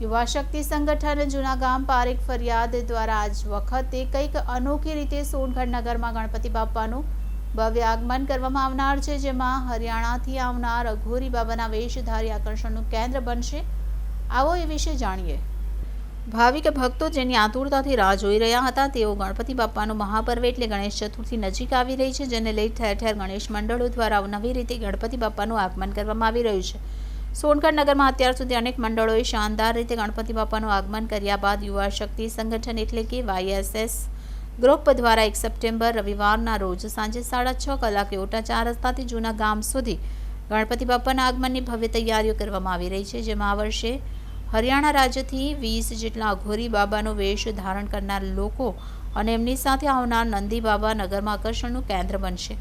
યુવા શક્તિ સંગઠન જૂના ગામ પારેખ ફરિયાદ દ્વારા આજ વખતે કંઈક અનોખી રીતે સોનગઢ નગરમાં ગણપતિ બાપાનું ભવ્ય આગમન કરવામાં આવનાર છે, જેમાં હરિયાણાથી આવનાર અઘોરી બાબાના વેશધારી આકર્ષણનું કેન્દ્ર બનશે. આવો એ વિશે જાણીએ. ભાવિક ભક્તો જેની આતુરતાથી રાહ જોઈ રહ્યા હતા, તેઓ ગણપતિ બાપાનું મહાપર્વ એટલે ગણેશ ચતુર્થી નજીક આવી રહી છે, જેને લઈ ઠેર ઠેર ગણેશ મંડળો દ્વારા નવી રીતે ગણપતિ બાપાનું આગમન કરવામાં આવી રહ્યું છે. સોનગઢ નગરમાં અત્યાર સુધી અનેક મંડળોએ શાનદાર રીતે ગણપતિ બાપાનું આગમન કર્યા બાદ યુવા શક્તિ સંગઠન એટલે કે વાયએસએસ ગ્રુપ દ્વારા એક સપ્ટેમ્બર રવિવારના રોજ સાંજે સાડા છ કલાકે ઓટા ચાર રસ્તાથી જૂના ગામ સુધી ગણપતિ બાપાના આગમનની ભવ્ય તૈયારીઓ કરવામાં આવી રહી છે, જેમાં આ વર્ષે હરિયાણા રાજ્યથી વીસ જેટલા અઘોરી બાબાનો વેશ ધારણ કરનાર લોકો અને એમની સાથે આવનાર નંદી બાબા નગરમાં આકર્ષણનું કેન્દ્ર બનશે.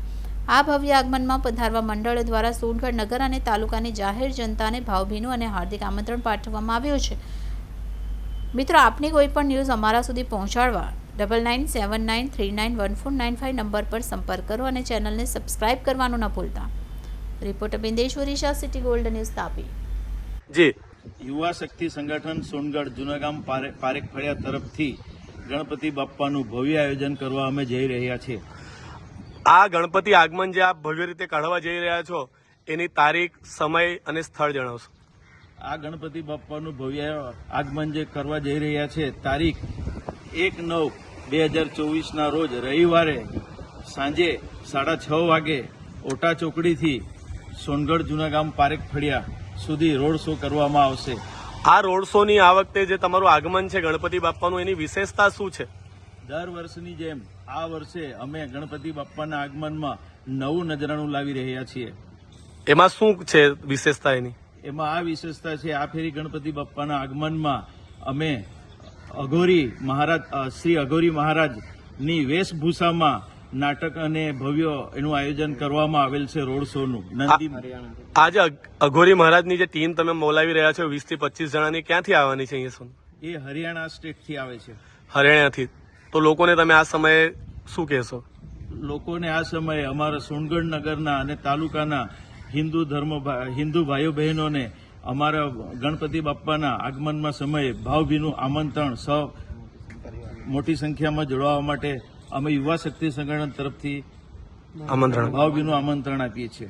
આ ભવ્ય આગમનમાં પધારવા મંડળ દ્વારા સોનગઢ નગર અને તાલુકાની જાહેર જનતાને ભાવભીનું અને હાર્દિક આમંત્રણ પાઠવવામાં આવ્યું છે. મિત્રો આપની કોઈ પણ ન્યૂઝ અમારા સુધી પહોંચાડવા double nine seven nine three nine one four nine five number પર સંપર્ક કરો અને ચેનલને સબસ્ક્રાઇબ કરવાનું ન ભૂલતા. Reporter Bindeshwari Shah City Gold News Tapi. જી. યુવા શક્તિ સંગઠન સોનગઢ જુનાગામ પારેખ ફળિયા તરફથી ગણપતિ બાપ્પાનું ભવ્ય આયોજન કરવા અમે જઈ રહ્યા છીએ. આ ગણપતિ આગમન જે આપ ભવ્ય રીતે કાઢવા જઈ રહ્યા છો એની તારીખ સમય અને સ્થળ જણાવશો. આ ગણપતિ બાપ્પાનું ભવ્ય આગમન જે કરવા જઈ રહ્યા છે તારીખ એક નવ બે હજાર ચોવીસના રોજ રવિવારે સાંજે સાડા છ વાગે ઓટા ચોકડીથી સોનગઢ જૂનાગામ પારેખ ફળિયા સુધી રોડ શો કરવામાં આવશે. આ રોડ શોની આ વખતે જે તમારું આગમન છે ગણપતિ બાપાનું એની વિશેષતા શું છે? દર વર્ષની જેમ આ વર્ષે અમે ગણપતિ બાપ્પાના આગમનમાં નવું નજરાણું લાવી રહ્યા છીએ. એમાં શું છે વિશેષતા એની? એમાં આ વિશેષતા છે આ ફેરી ગણપતિ બાપ્પાના આગમનમાં અમે અઘોરી મહારાજ શ્રી અઘોરી મહારાજની વેશભૂષામાં નાટક અને ભવ્ય એનું આયોજન કરવામાં આવેલ છે રોડ શોનું. નંદી આજે અઘોરી મહારાજની જે ટીમ તમે બોલાવી રહ્યા છો વીસથી પચીસ જણાની ક્યાંથી આવવાની છે અહીંયા એ હરિયાણા સ્ટેટથી આવે છે. હરિયાણાથી. તો લોકોને તમે આ સમયે શું કહેશો? લોકોને આ સમયે અમારા સોનગઢ નગરના અને તાલુકાના હિન્દુ ધર્મ હિન્દુ ભાઈઓ બહેનોને અમારા ગણપતિ બાપ્પાના આગમનમાં સમયે ભાવભીનું આમંત્રણ સૌ મોટી સંખ્યામાં જોડાવા માટે અમે યુવા શક્તિ સંગઠન તરફથી આમંત્રણ. ભાવભીનું આમંત્રણ આપીએ છીએ.